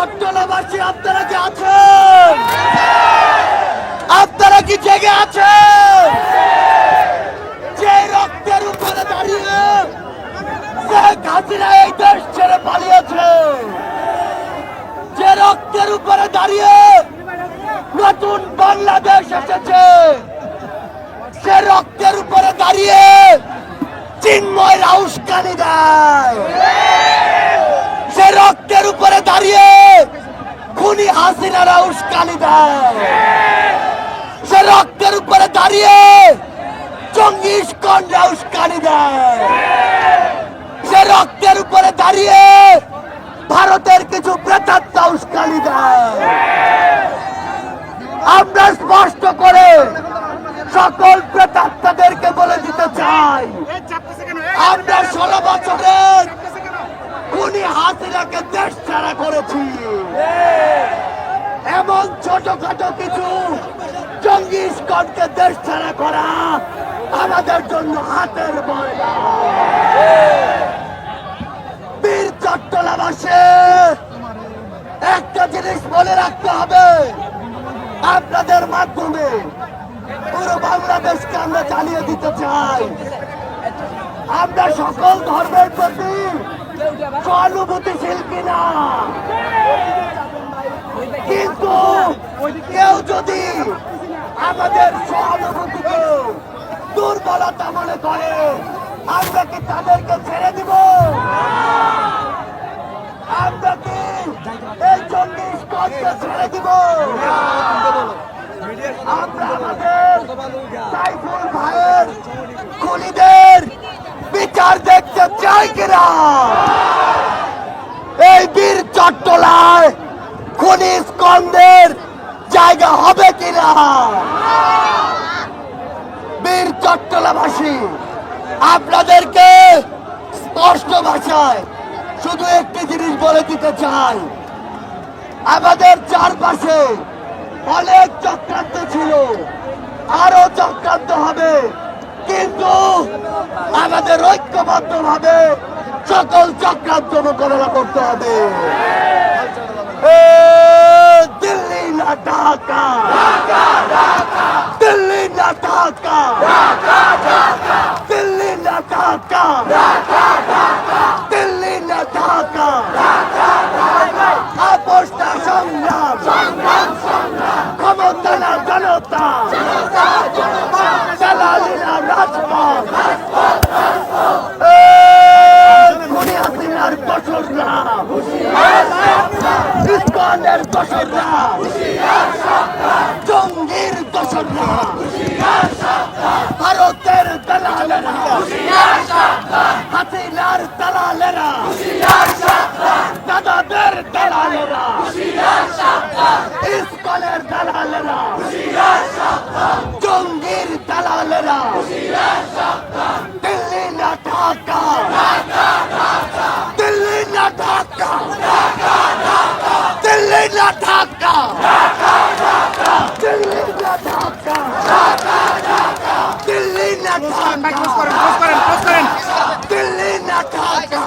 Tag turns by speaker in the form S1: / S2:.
S1: চট্টলাবাসী আপনারা কি আছেন? আপনারা কি জেগে আছেন? যে রক্তের উপরে দাঁড়িয়ে শেখ হাসিনা এই দেশ ছেড়ে পালিয়েছে, যে রক্তের উপরে দাঁড়িয়ে নতুন বাংলাদেশ এসেছে, সে রক্তের উপরে দাঁড়িয়ে চিন্ময় রাউস্কানি দেয়। সে রক্তের উপরে দাঁড়িয়ে খুনি হাসিনারা উস্কানি দেয়। রক্তের উপরে দাঁড়িয়ে চঙ্গিস কন্যা উস্কানি দেয়। রক্তের উপরে দাঁড়িয়ে ভারতের কিছু প্রেতাত্মা উস্কানি দেয়। আমরা স্পষ্ট করে সকল প্রেতাত্মাদেরকে বলে দিতে চাই। আমরা ষোলো বছরের খুনি হাসিনাকে দেশ ছাড়া করেছি। এমন ছোটখাটো কিছু জঙ্গি স্কটকে দেশ ছাড়া করা আমাদের জন্য হাতের ময়লা। বীর চট্টলাবাসে একটা জিনিস বলে রাখতে হবে। আপনাদের মাধ্যমে পুরো বাংলাদেশকে আমরা চালিয়ে দিতে চাই। আমরা সকল ধর্মের প্রতি সহানুভূতিশীল কিনা কিন্তু কেউ যদি আমাদের সহানুভূতিকে দুর্বলতা মনে করে আমরা কি তাদেরকে ছেড়ে দিব? আমরা কি এই চল্লিশ পদকে ছেড়ে দিব? আমরা আমাদের বিচার চাই কিনা? এই বীর চট্টলায় খুনি স্কন্দের জায়গা হবে কিনা? বীর চট্টলাবাসী, আপনাদেরকে স্পষ্ট ভাষায় শুধু একটি জিনিস বলে দিতে চাই। আমাদের চারপাশে অনেক চক্রান্ত ছিল, আরও চক্রান্ত হবে। কিন্তু আমাদের ঐক্যবদ্ধ ভাবে সকল চক্রান্ত মোকাবেলা করতে হবে। দিল্লি না ঢাকা? দিল্লি না ঢাকা? দিল্লি না ঢাকা? দিল্লি না ঢাকা? আপোষটা সংগ্রাম। ক্ষমতা না জনতা চালালি না রাজপথ এই খুনি হাসিনার দোসররা ইস্কনের দোসররা জঙ্গির দোসররা ভারতের দালালেরা। হাসিনার দালালেরা। দাদাদের দালালেরা। ইস্কনের দালালেরা। জঙ্গির দালালেরা দিল্লি না ঢাকা দিল্লি না ঢাকা দিল্লি না ঢাকা। দিল্লি না ঢাকা দিল্লি না ঢাকা দিল্লি না ঢাকা।